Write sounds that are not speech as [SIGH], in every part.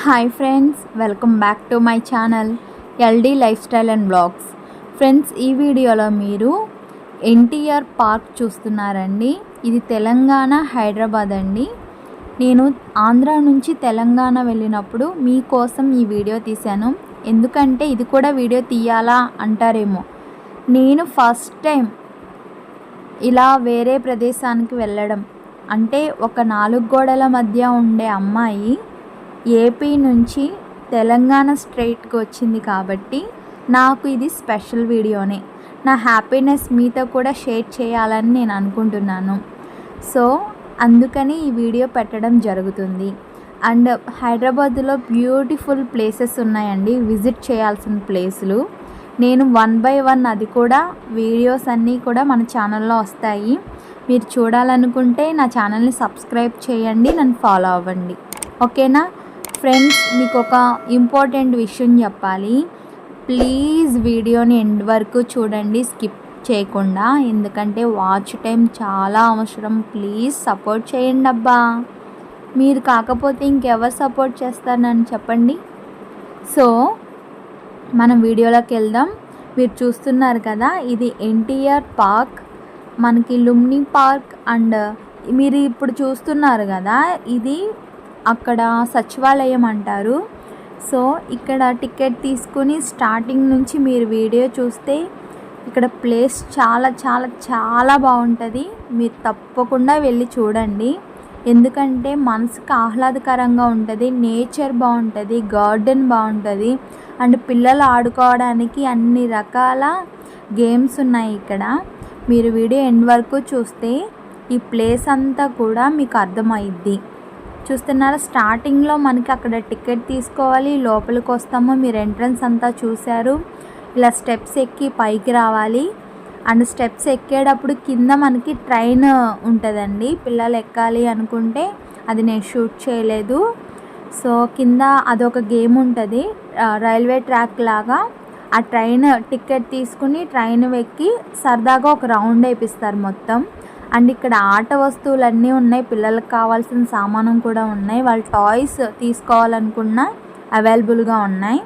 Hi friends welcome back to my channel LD lifestyle and blogs friends ఈ వీడియోలో మీరు NTR park చూస్తున్నారండి. ఇది తెలంగాణ హైదరాబాద్ అండి. నేను ఆంధ్ర నుంచి తెలంగాణ వెళ్ళినప్పుడు మీకోసం ఈ వీడియో తీశాను. ఎందుకంటే ఇది కూడా వీడియో తీయాలా అంటారేమో. నేను ఫస్ట్ టైం ఇలా వేరే ప్రదేశానికి వెళ్ళడం. అంటే ఒక నాలుగు గోడల మధ్య ఉండే అమ్మాయి ఏపీ నుంచి తెలంగాణ స్ట్రైట్కి వచ్చింది కాబట్టి నాకు ఇది స్పెషల్ వీడియోనే. నా హ్యాపీనెస్ మీతో కూడా షేర్ చేయాలని నేను అనుకుంటున్నాను. సో అందుకని ఈ వీడియో పెట్టడం జరుగుతుంది. అండ్ హైదరాబాద్లో బ్యూటిఫుల్ ప్లేసెస్ ఉన్నాయండి. విజిట్ చేయాల్సిన ప్లేసులు. నేను వన్ బై వన్ అది కూడా వీడియోస్ అన్నీ కూడా మన ఛానల్లో వస్తాయి. మీరు చూడాలనుకుంటే నా ఛానల్ని సబ్స్క్రైబ్ చేయండి. నన్ను ఫాలో అవ్వండి. ఓకేనా? ఫ్రెండ్స్ మీకు ఒక ఇంపార్టెంట్ విషయం చెప్పాలి. ప్లీజ్ వీడియోని ఎండ్ వరకు చూడండి స్కిప్ చేయకుండా. ఎందుకంటే వాచ్ టైం చాలా అవసరం. ప్లీజ్ సపోర్ట్ చేయండి అబ్బా. మీరు కాకపోతే ఇంకెవరు సపోర్ట్ చేస్తారని చెప్పండి. సో మనం వీడియోలోకి వెళ్దాం. మీరు చూస్తున్నారు కదా ఇది ఎన్టీఆర్ పార్క్. మనకి లుమ్ని పార్క్ అండ్ మీరు ఇప్పుడు చూస్తున్నారు కదా ఇది అక్కడ సచివాలయం అంటారు. సో ఇక్కడ టికెట్ తీసుకుని స్టార్టింగ్ నుంచి మీరు వీడియో చూస్తే ఇక్కడ ప్లేస్ చాలా చాలా చాలా బాగుంటుంది. మీరు తప్పకుండా వెళ్ళి చూడండి. ఎందుకంటే మనసుకు ఆహ్లాదకరంగా ఉంటుంది నేచర్ బాగుంటుంది గార్డెన్ బాగుంటుంది. అండ్ పిల్లలు ఆడుకోవడానికి అన్ని రకాల గేమ్స్ ఉన్నాయి ఇక్కడ. మీరు వీడియో ఎండ్ వరకు చూస్తే ఈ ప్లేస్ అంతా కూడా మీకు అర్థమైద్ది. చూస్తున్నారా? స్టార్టింగ్లో మనకి అక్కడ టికెట్ తీసుకోవాలి లోపలికి వస్తాము మీరు ఎంట్రన్స్ అంతా చూశారు. ఇలా స్టెప్స్ ఎక్కి పైకి రావాలి. అండ్ స్టెప్స్ ఎక్కేటప్పుడు కింద మనకి ట్రైన్ ఉంటుందండి. పిల్లలు ఎక్కాలి అనుకుంటే అది నేను షూట్ చేయలేదు. సో కింద అదొక గేమ్ ఉంటుంది. రైల్వే ట్రాక్ లాగా. ఆ ట్రైన్ టికెట్ తీసుకుని ట్రైన్ ఎక్కి సరదాగా ఒక రౌండ్ వేపిస్తారు మొత్తం. అండ్ ఇక్కడ ఆట వస్తువులన్నీ ఉన్నాయి. పిల్లలకు కావాల్సిన సామానం కూడా ఉన్నాయి. వాళ్ళ టాయ్స్ తీసుకోవాలనుకున్న అవైలబుల్గా ఉన్నాయి.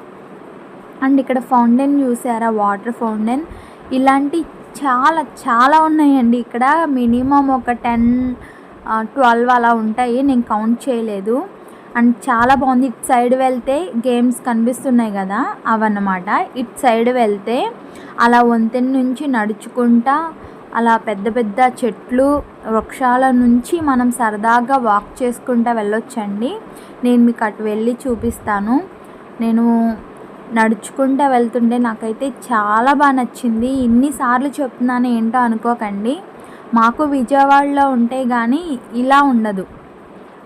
అండ్ ఇక్కడ ఫౌంటైన్ చూసారా? Water fountain. ఇలాంటి చాలా చాలా ఉన్నాయండి. ఇక్కడ మినిమం ఒక టెన్ ట్వెల్వ్ అలా ఉంటాయి. నేను కౌంట్ చేయలేదు. అండ్ చాలా బాగుంది. ఇటు సైడ్ వెళ్తే గేమ్స్ కనిపిస్తున్నాయి కదా? అవన్నమాట. ఇటు సైడ్ వెళ్తే అలా వంతెన నుంచి నడుచుకుంటా అలా పెద్ద పెద్ద చెట్లు వృక్షాల నుంచి మనం సరదాగా వాక్ చేసుకుంటూ వెళ్ళొచ్చండి. నేను మీకు అటు వెళ్ళి చూపిస్తాను. నేను నడుచుకుంటూ వెళ్తుంటే నాకైతే చాలా బాగా నచ్చింది. ఇన్నిసార్లు చెప్తున్నాను ఏంటో అనుకోకండి. మాకు విజయవాడలో ఉంటే కానీ ఇలా ఉండదు.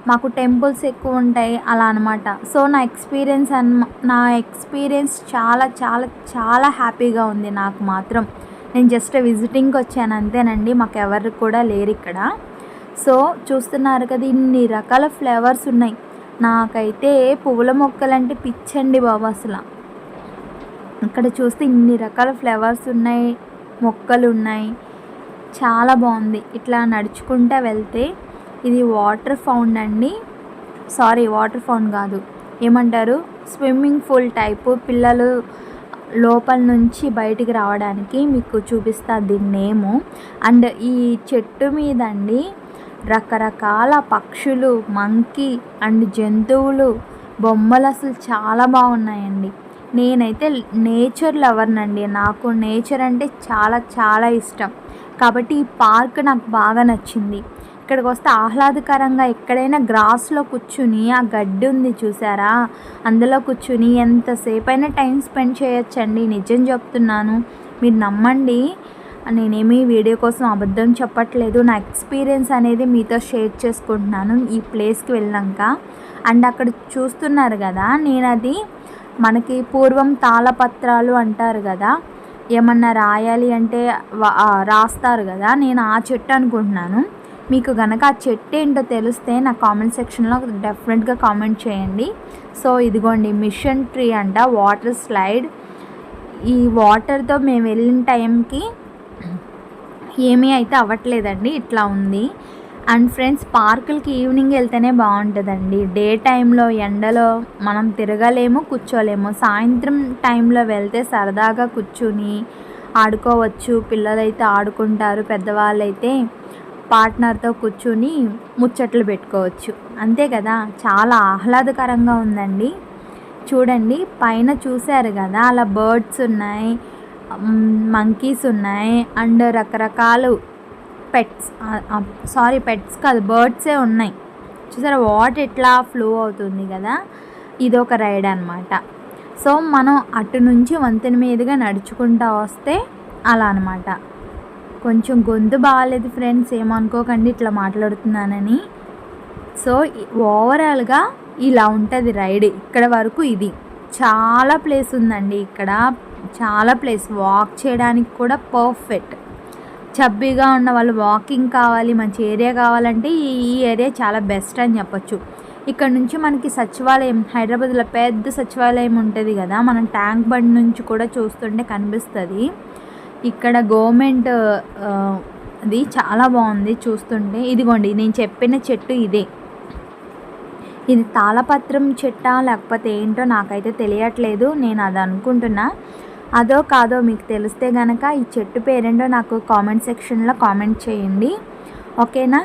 మాకు టెంపుల్స్ ఎక్కువ ఉంటాయి అలా అనమాట సో నా ఎక్స్పీరియన్స్ అన్ నా ఎక్స్పీరియన్స్ చాలా చాలా చాలా హ్యాపీగా ఉంది నాకు మాత్రం. నేను జస్ట్ విజిటింగ్కి వచ్చాను అంతేనండి. మాకు ఎవరు కూడా లేరు ఇక్కడ. సో చూస్తున్నారు కదా ఇన్ని రకాల ఫ్లేవర్స్ ఉన్నాయి. నాకైతే పువ్వుల మొక్కలంటే పిచ్చండి బాబు అసలు. ఇక్కడ చూస్తే ఇన్ని రకాల ఫ్లేవర్స్ ఉన్నాయి మొక్కలు ఉన్నాయి. చాలా బాగుంది. ఇట్లా నడుచుకుంటూ వెళ్తే ఇది వాటర్ ఫౌండ్ అండి. సారీ వాటర్ ఫౌండ్ కాదు. ఏమంటారు? స్విమ్మింగ్ పూల్ టైపు పిల్లలు లోపల నుంచి బయటికి రావడానికి మీకు చూపిస్తా దీని నేము. అండ్ ఈ చెట్టు మీద అండి రకరకాల పక్షులు మంకీ అండ్ జంతువులు బొమ్మలు అసలు చాలా బాగున్నాయండి. నేనైతే నేచర్ లవర్నండి. నాకు నేచర్ అంటే చాలా చాలా ఇష్టం. కాబట్టి ఈ పార్క్ నాకు బాగా నచ్చింది. ఇక్కడికి వస్తే ఆహ్లాదకరంగా ఎక్కడైనా గ్రాస్లో కూర్చుని ఆ గడ్డి ఉంది చూసారా? అందులో కూర్చుని ఎంతసేపు అయినా టైం స్పెండ్ చేయొచ్చండి. నిజం చెప్తున్నాను మీరు నమ్మండి. నేనేమి వీడియో కోసం అబద్ధం చెప్పట్లేదు. నా ఎక్స్పీరియన్స్ అనేది మీతో షేర్ చేసుకుంటున్నాను ఈ ప్లేస్కి వెళ్ళాక. అండ్ అక్కడ చూస్తున్నారు కదా నేను అది మనకి పూర్వం తాళపత్రాలు అంటారు కదా ఏమన్నా రాయాలి అంటే రాస్తారు కదా నేను ఆ చెట్టు అనుకుంటున్నాను. మీకు కనుక ఆ చెట్టు ఏంటో తెలిస్తే నా కామెంట్ సెక్షన్లో డెఫినెట్గా కామెంట్ చేయండి. సో ఇదిగోండి మిషన్ ట్రీ అంట వాటర్ స్లైడ్. ఈ వాటర్తో మేము వెళ్ళిన టైంకి ఏమీ అయితే అవ్వట్లేదండి ఇట్లా ఉంది. అండ్ ఫ్రెండ్స్ పార్కులకి ఈవినింగ్ వెళ్తేనే బాగుంటుందండి. డే టైంలో ఎండలో మనం తిరగలేము కూర్చోలేము. సాయంత్రం టైంలో వెళ్తే సరదాగా కూర్చుని ఆడుకోవచ్చు. పిల్లలైతే ఆడుకుంటారు పెద్దవాళ్ళైతే పార్ట్నర్తో కూర్చుని ముచ్చట్లు పెట్టుకోవచ్చు. అంతే కదా? చాలా ఆహ్లాదకరంగా ఉందండి. చూడండి పైన చూశారు కదా? అలా బర్డ్స్ ఉన్నాయి మంకీస్ ఉన్నాయి అండ్ రకరకాలు పెట్స్ సారీ పెట్స్ కాదు బర్డ్సే ఉన్నాయి. చూసారా వాటర్ ఎట్లా ఫ్లో అవుతుంది కదా? ఇది ఒక రైడ్ అనమాట సో మనం అటు నుంచి వంతెన మీదుగా నడుచుకుంటా వస్తే అలా అనమాట కొంచెం గొంతు బాగాలేదు ఫ్రెండ్స్ ఏమనుకోకండి ఇట్లా మాట్లాడుతున్నానని. సో ఓవరాల్గా ఇలా ఉంటుంది రైడ్ ఇక్కడ వరకు ఇది. చాలా ప్లేస్ ఉందండి ఇక్కడ. చాలా ప్లేస్ వాక్ చేయడానికి కూడా పర్ఫెక్ట్ చబ్బీగా ఉన్న వాళ్ళు వాకింగ్ కావాలి మంచి ఏరియా కావాలంటే ఈ ఈ ఏరియా చాలా బెస్ట్ అని చెప్పొచ్చు. ఇక్కడ నుంచి మనకి సచివాలయం హైదరాబాద్లో పెద్ద సచివాలయం ఉంటుంది కదా మనం ట్యాంక్ బండ్ నుంచి కూడా చూస్తుంటే కనిపిస్తుంది. ఇక్కడ గవర్నమెంట్ అది చాలా బాగుంది చూస్తుంటే. ఇదిగోండి నేను చెప్పిన చెట్టు ఇదే. ఇది తాళపత్రం చెట్ట లేకపోతే ఏంటో నాకైతే తెలియట్లేదు నేను అది అనుకుంటున్నా. అదో కాదో మీకు తెలిస్తే కనుక ఈ చెట్టు పేరేంటో నాకు కామెంట్ సెక్షన్లో కామెంట్ చేయండి. ఓకేనా?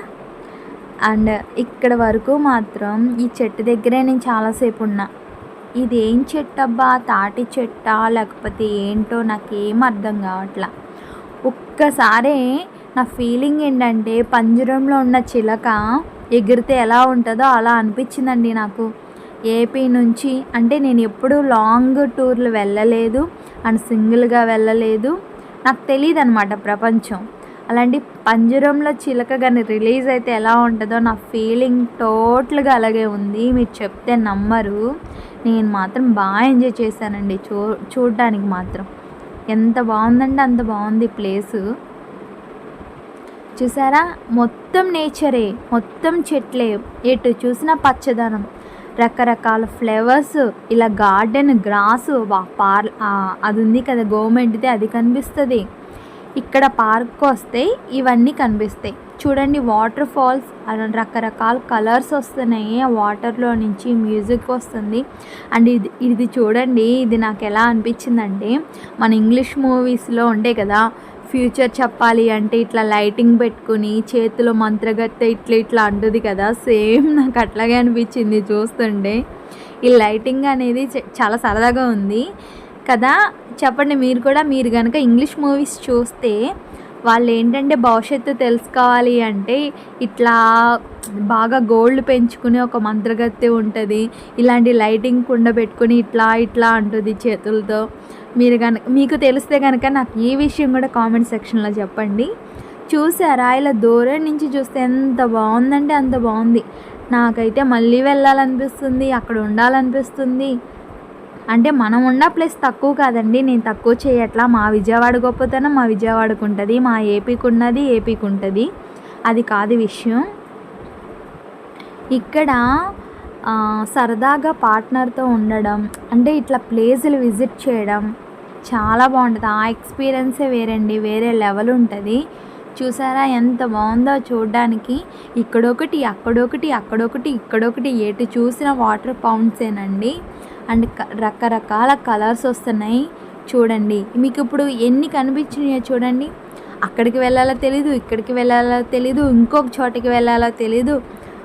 అండ్ ఇక్కడ వరకు మాత్రం ఈ చెట్టు దగ్గరే నేను చాలాసేపు ఉన్నా. ఇదేం చెట్టబ్బా? తాటి చెట్ట? లేకపోతే ఏంటో నాకేం అర్థం కావట్లా. ఒక్కసారే నా ఫీలింగ్ ఏంటంటే పంజరంలో ఉన్న చిలక ఎగిరితే ఎలా ఉంటుందో అలా అనిపించిందండి నాకు. ఏపీ నుంచి అంటే నేను ఎప్పుడూ లాంగ్ టూర్లు వెళ్ళలేదు. అండ్ సింగిల్గా వెళ్ళలేదు. నాకు తెలియదు అనమాట ప్రపంచం. అలాంటి పంజరంలో చిలక కానీ రిలీజ్ అయితే ఎలా ఉంటుందో నా ఫీలింగ్ టోటల్గా అలాగే ఉంది. మీరు చెప్తే నమ్మరు. నేను మాత్రం బాగా ఎంజాయ్ చేశానండి. చూ చూడడానికి మాత్రం. ఎంత బాగుందంటే అంత బాగుంది ప్లేసు. చూసారా? మొత్తం నేచరే. మొత్తం చెట్లే. ఎటు చూసినా పచ్చదనం. రకరకాల ఫ్లేవర్స్. ఇలా గార్డెన్ గ్రాసు. పార్ అది ఉంది కదా గవర్నమెంట్ది అది కనిపిస్తుంది. ఇక్కడ పార్క్ వస్తే ఇవన్నీ కనిపిస్తాయి. చూడండి వాటర్ ఫాల్స్ రకరకాల కలర్స్ వస్తున్నాయి. ఆ వాటర్లో నుంచి మ్యూజిక్ వస్తుంది. అండ్ ఇది ఇది చూడండి ఇది నాకు ఎలా అనిపించిందంటే మన ఇంగ్లీష్ మూవీస్లో ఉండే కదా ఫ్యూచర్ చెప్పాలి అంటే ఇట్లా లైటింగ్ పెట్టుకుని చేతిలో మంత్రగత్తె ఇట్లా ఇట్లా అంటుంది కదా సేమ్ నాకు అట్లాగే అనిపించింది చూస్తుంటే. ఈ లైటింగ్ అనేది చాలా సరదాగా ఉంది కదా చెప్పండి మీరు కూడా మీరు కనుక ఇంగ్లీష్ మూవీస్ చూస్తే వాళ్ళు ఏంటంటే భవిష్యత్తు తెలుసుకోవాలి అంటే ఇట్లా బాగా గోల్డ్ పెంచుకుని ఒక మంత్రగత్తె ఉంటుంది ఇలాంటి లైటింగ్ కుండ పెట్టుకుని ఇట్లా ఇట్లా అంటుంది చేతులతో. మీరు కనుక మీకు తెలిస్తే కనుక నాకు ఈ విషయం కూడా కామెంట్ సెక్షన్లో చెప్పండి. చూసారా ఇలా దూరం నుంచి చూస్తే ఎంత బాగుందంటే అంత బాగుంది. నాకైతే మళ్ళీ వెళ్ళాలనిపిస్తుంది అక్కడ ఉండాలనిపిస్తుంది. అంటే మనం ఉన్న ప్లేస్ తక్కువ కాదండి. నేను తక్కువ చేయట్లా. మా విజయవాడ గొప్పతనం మా విజయవాడకు ఉంటుంది. మా ఏపీకి ఉన్నది ఏపీకి ఉంటుంది అది కాదు విషయం. ఇక్కడ సరదాగా పార్ట్నర్తో ఉండడం అంటే ఇట్లా ప్లేసులు విజిట్ చేయడం చాలా బాగుంటుంది. ఆ ఎక్స్పీరియన్సే వేరండి. వేరే లెవెల్ ఉంటుంది. చూసారా ఎంత బాగుందో చూడడానికి. ఇక్కడొకటి అక్కడొకటి అక్కడొకటి ఇక్కడొకటి ఎటు చూసిన వాటర్ పౌండ్సేనండి అండ్ రకరకాల కలర్స్ వస్తున్నాయి. చూడండి. మీకు ఇప్పుడు ఎన్ని కనిపించినాయో చూడండి. అక్కడికి వెళ్ళాలో తెలీదు ఇక్కడికి వెళ్ళాలో తెలీదు ఇంకొక చోటకి వెళ్ళాలో తెలీదు.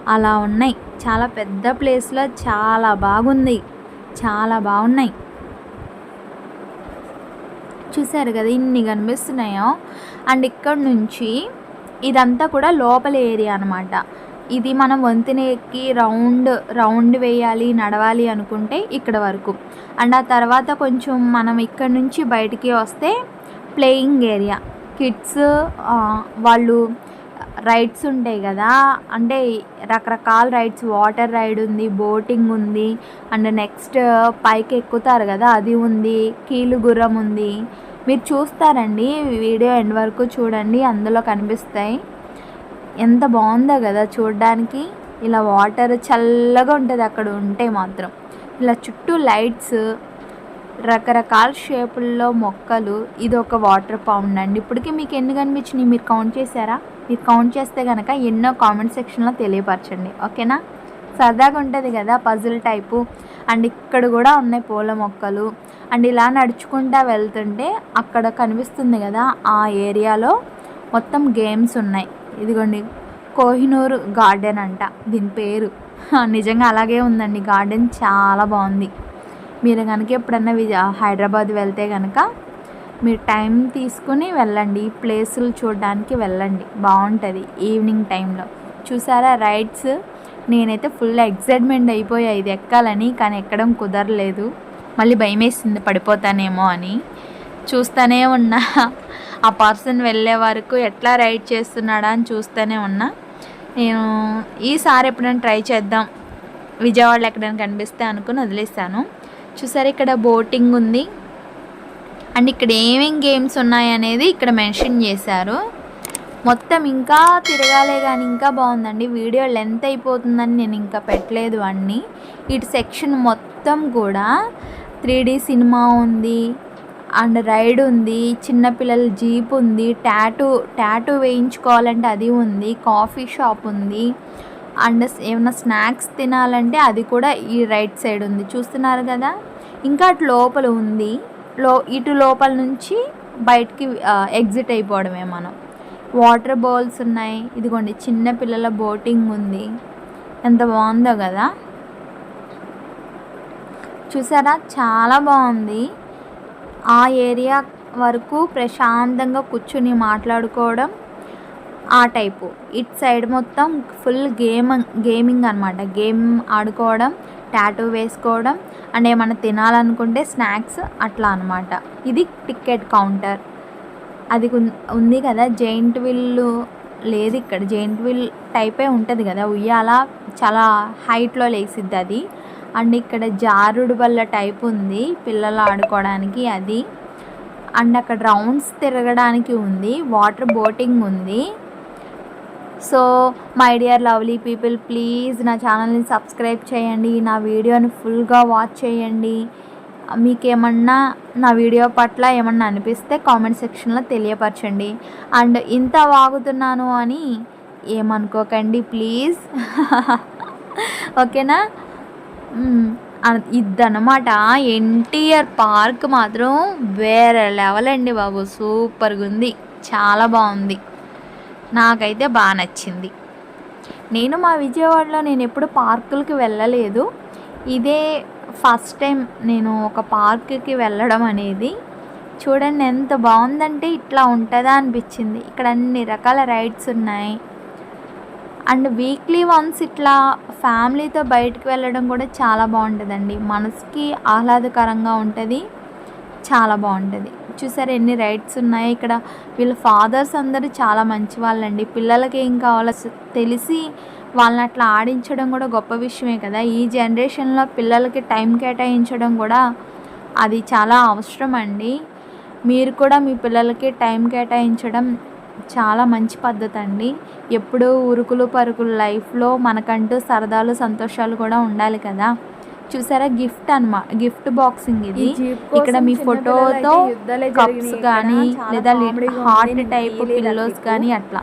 అలా ఉన్నాయి. చాలా పెద్ద ప్లేస్లో చాలా బాగుంది. చాలా బాగున్నాయి. చూసారు కదా ఇన్ని కనిపిస్తున్నాయో? అండ్ ఇక్కడ నుంచి ఇదంతా కూడా లోపల ఏరియా అనమాట ఇది మనం వంతెన ఎక్కి రౌండ్ రౌండ్ వేయాలి నడవాలి అనుకుంటే ఇక్కడ వరకు. అండ్ ఆ తర్వాత కొంచెం మనం ఇక్కడ నుంచి బయటికి వస్తే ప్లేయింగ్ ఏరియా. కిడ్స్ వాళ్ళు రైడ్స్ ఉంటాయి కదా అంటే రకరకాల రైడ్స్. వాటర్ రైడ్ ఉంది బోటింగ్ ఉంది అండ్ నెక్స్ట్ పైకి ఎక్కుతారు కదా అది ఉంది కీలు గుర్రం ఉంది. మీరు చూస్తారండి వీడియో ఎండ్ వరకు చూడండి అందులో కనిపిస్తాయి. ఎంత బాగుందో కదా చూడడానికి. ఇలా వాటర్ చల్లగా ఉంటుంది అక్కడ ఉంటే మాత్రం. ఇలా చుట్టూ లైట్స్ రకరకాల షేపుల్లో మొక్కలు ఇది ఒక వాటర్ పౌండ్ అండి. ఇప్పటికీ మీకు ఎన్ని కనిపించినాయి? మీరు కౌంట్ చేశారా? మీరు కౌంట్ చేస్తే కనుక ఎన్నో కామెంట్ సెక్షన్లో తెలియపరచండి. ఓకేనా? సరదాగా ఉంటుంది కదా పజిల్ టైపు. అండ్ ఇక్కడ కూడా ఉన్నాయి పూల మొక్కలు. అండ్ ఇలా నడుచుకుంటా వెళ్తుంటే అక్కడ కనిపిస్తుంది కదా ఆ ఏరియాలో మొత్తం గేమ్స్ ఉన్నాయి. ఇదిగోండి కోహినూర్ గార్డెన్ అంట దీని పేరు. నిజంగా అలాగే ఉందండి గార్డెన్ చాలా బాగుంది. మీరు కనుక ఎప్పుడన్నా విజ హైదరాబాద్ వెళ్తే కనుక మీరు టైం తీసుకుని వెళ్ళండి ఈ ప్లేసులు చూడడానికి వెళ్ళండి బాగుంటుంది ఈవినింగ్ టైంలో. చూసారా రైడ్స్? నేనైతే ఫుల్ ఎక్సైట్మెంట్ అయిపోయా ఇది ఎక్కాలని కానీ ఎక్కడం కుదరలేదు. మళ్ళీ భయం వేసింది పడిపోతానేమో అని. చూస్తూనే ఉన్నా. ఆ పర్సన్ వెళ్ళే వరకు ఎట్లా రైడ్ చేస్తున్నాడా అని చూస్తూనే ఉన్నా. నేను ఈసారి ఎప్పుడైనా ట్రై చేద్దాం. విజయవాడలో ఎక్కడైనా కనిపిస్తే అనుకుని వదిలేస్తాను చూసారు ఇక్కడ బోటింగ్ ఉంది. అండ్ ఇక్కడ ఏమేం గేమ్స్ ఉన్నాయనేది ఇక్కడ మెన్షన్ చేశారు. మొత్తం ఇంకా తిరగాలే కానీ ఇంకా బాగుందండి. వీడియో లెంత్ అయిపోతుందని నేను ఇంకా పెట్టలేదు అన్నీ. ఇటు సెక్షన్ మొత్తం కూడా త్రీ సినిమా ఉంది. అండ్ రైడ్ ఉంది చిన్నపిల్లల జీప్ ఉంది టాటూ టాటూ వేయించుకోవాలంటే అది ఉంది కాఫీ షాప్ ఉంది. అండ్ ఏమైనా స్నాక్స్ తినాలంటే అది కూడా ఈ రైట్ సైడ్ ఉంది. చూస్తున్నారు కదా? ఇంకా అటు లోపల ఉంది. లో ఇటు లోపల నుంచి బయటికి ఎగ్జిట్ అయిపోవడమే మనం. వాటర్ బౌల్స్ ఉన్నాయి. ఇదిగోండి చిన్న పిల్లల బోటింగ్ ఉంది. ఎంత బాగుందో కదా? చూసారా? చాలా బాగుంది. ఆ ఏరియా వరకు ప్రశాంతంగా కూర్చుని మాట్లాడుకోవడం ఆ టైపు. ఇట్ సైడ్ మొత్తం ఫుల్ గేమ్ గేమింగ్ అనమాట గేమ్ ఆడుకోవడం టాటూ వేసుకోవడం అండ్ ఏమైనా తినాలనుకుంటే స్నాక్స్ అట్లా అనమాట ఇది టికెట్ కౌంటర్. అది ఉంది కదా జెయింట్ విల్లు లేదు ఇక్కడ. జైంట్ విల్ టైపే ఉంటుంది కదా ఉయ్యాల చాలా హైట్లో లేసిద్ది అది అండ్ ఇక్కడ జారుడు బల్ల టైప్ ఉంది పిల్లలు ఆడుకోవడానికి అది. అండ్ అక్కడ రౌండ్స్ తిరగడానికి ఉంది వాటర్ బోటింగ్ ఉంది. So my dear lovely people please నా ఛానల్ని సబ్స్క్రైబ్ చేయండి నా వీడియోని ఫుల్గా వాచ్ చేయండి. మీకేమన్నా నా వీడియో పట్ల ఏమన్నా అనిపిస్తే కామెంట్ సెక్షన్లో తెలియపరచండి. అండ్ ఇంత వాగుతున్నాను అని ఏమనుకోకండి ప్లీజ్. [LAUGHS] ఓకేనా? ఇదన్నమాట. ఎన్టీఆర్ పార్క్ మాత్రం వేరే లెవెల్ అండి బాబు. సూపర్గా ఉంది చాలా బాగుంది. నాకైతే బాగా నచ్చింది. నేను మా విజయవాడలో నేను ఎప్పుడు పార్కులకి వెళ్ళలేదు. ఇదే ఫస్ట్ టైం నేను ఒక పార్క్కి వెళ్ళడం అనేది. చూడండి ఎంత బాగుందంటే ఇట్లా ఉంటుందా అనిపించింది. ఇక్కడ అన్ని రకాల రైడ్స్ ఉన్నాయి. అండ్ వీక్లీ వన్స్ ఇట్లా ఫ్యామిలీతో బయటకు వెళ్ళడం కూడా చాలా బాగుంటుందండి. మనసుకి ఆహ్లాదకరంగా ఉంటుంది. చాలా బాగుంటుంది. చూసారు ఎన్ని రైట్స్ ఉన్నాయి. ఇక్కడ వీళ్ళ ఫాదర్స్ అందరూ చాలా మంచి వాళ్ళండి. పిల్లలకి ఏం కావాలో తెలిసి వాళ్ళని అట్లా ఆడించడం కూడా గొప్ప విషయమే కదా. ఈ జనరేషన్లో పిల్లలకి టైం కేటాయించడం కూడా అది చాలా అవసరం అండి మీరు కూడా మీ పిల్లలకి టైం కేటాయించడం చాలా మంచి పద్ధతి అండి ఎప్పుడూ ఉరుకులు పరుగులు లైఫ్లో మనకంటూ సరదాలు సంతోషాలు కూడా ఉండాలి కదా. చూసారా గిఫ్ట్ అన్నమా గిఫ్ట్ బాక్సింగ్ ఇది. ఇక్కడ మీ ఫోటోతో కప్స్ కానీ లేదా హార్ట్ టైప్ పిల్లోస్ కానీ అట్లా.